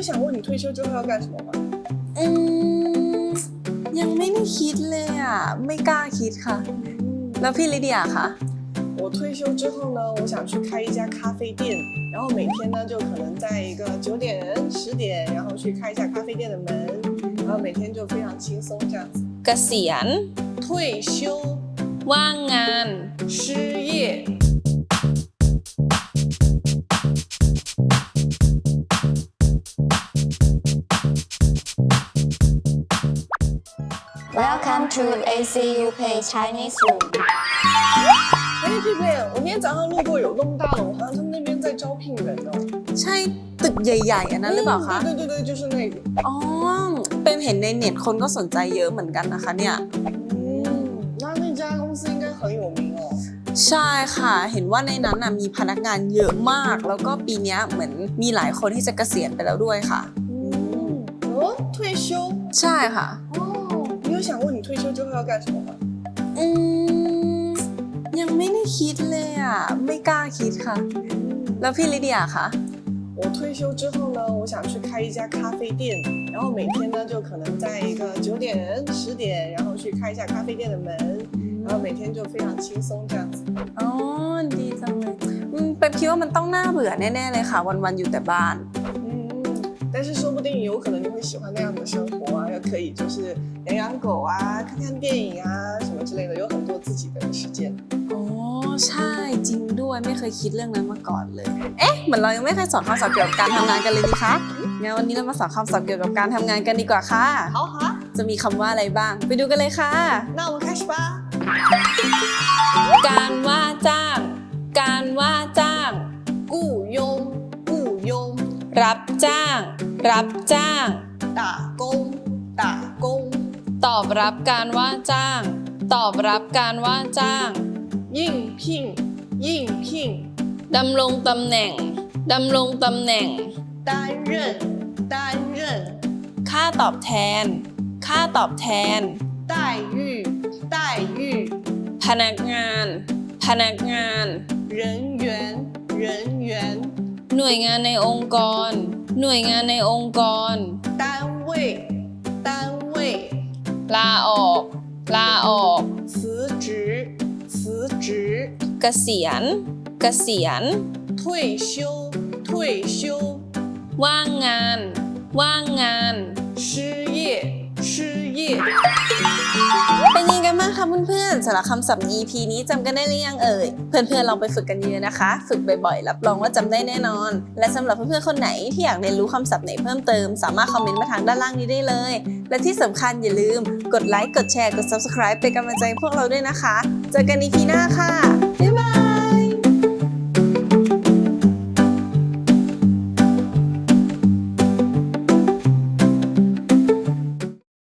有想过你退休之后要干什么吗？ อืมยังไม่ได้คิดเลยอ่ะ ไม่กล้าคิดค่ะ แล้วพี่ลิเดียคะ 我退休之后呢，我想去开一家咖啡店，然后每天呢就可能在一个九点、十点，然后去开一下咖啡店的门，然后每天就非常轻松这样子。 เกษียณ 退休 ว่างงาน 失业 Welcome to ACU Pay Chinese Room。哎，佩佩，我今天早上路过有栋大楼，好像他们那边在招聘人哦。 ใช่ตึกใหญ่ๆอันนั้นหรือเปล่าคะ 嗯对对对对，就是那个。 อ๋อ เป็นเห็นในเน็ตคนก็สนใจเยอะเหมือนกันนะคะเนี่ย 嗯，那那家公司应该很有名哦。 ใช่ค่ะ เห็นว่าในนั้นน่ะมีพนักงานเยอะมาก แล้วก็ปีเนี้ยเหมือนมีหลายคนที่จะเกษียณไปแล้วด้วยค่ะ 嗯，哦，退休 ใช่ค่ะ 哦，你 有想过你退休之后要干什么吗？ อืมยังไม่ได้คิดเลยอ่ะ ไม่กล้าคิดค่ะ แล้วพี่ลิเดียคะ 我退休之后呢，我想去开一家咖啡店，然后每天呢就可能在一个九点、十点，然后去开一下咖啡店的门，然后每天就非常轻松这样子。 อ๋อ ดีจังเลยอืมเป็นคิดว่ามันต้องน่าเบื่อแน่ๆเลยค่ะ วันๆอยู่แต่บ้าน 嗯， 但是说不定有可能你会喜欢那样的生活啊，又可以就是养养狗啊，看看电影啊什么之类的，有很多自己的时间。 อ๋อ ใช่จริงด้วยไม่เคยคิดเรื่องนั้นมาก่อนเลย เอ๊ะ เหมือนเรายังไม่เคยสอนคำศัพท์เกี่ยวกับการทำงานกันเลยนี่คะงั้นวันนี้เรามาสอนคำศัพท์เกี่ยวกับการทำงานกันดีกว่าค่ะ 好好啊， จะมีคำว่าอะไรบ้าง ไปดูกันเลยค่ะ 那我们开始吧。 การว่าจ้าง การว่าจ้าง 雇佣，雇佣， รับจ้าง รับจ้าง 打工，打工， ตอบรับการว่าจ้าง ตอบรับการว่าจ้าง 应聘，应聘， ดำรงตำแหน่ง ดำรงตำแหน่ง 担任，担任， ค่าตอบแทน ค่าตอบแทน 待遇，待遇， พนักงาน พนักงาน 人员，人员， หน่วยงานในองค์กร หน่วยงานในองค์กร 单位，单位， ลาออก ลาออก 辞职，辞职， เกษียณ เกษียณ 退休，退休， ว่างงาน ว่างงาน 失业，失业。 คะเพื่อนๆสำหรับคำศัพท์ใน EP นี้จำกันได้หรือยังเอ่ย เพื่อนๆลองไปฝึกกันเยอะนะคะ ฝึกบ่อยๆ รับรองว่าจำได้แน่นอน และสำหรับเพื่อนๆคนไหนที่อยากเรียนรู้คำศัพท์ไหนเพิ่มเติม สามารถคอมเมนต์มาทางด้านล่างนี้ได้เลย และที่สำคัญอย่าลืมกดไลค์กดแชร์กด subscribe เป็นกำลังใจพวกเราด้วยนะคะ เจอกัน EP หน้าค่ะ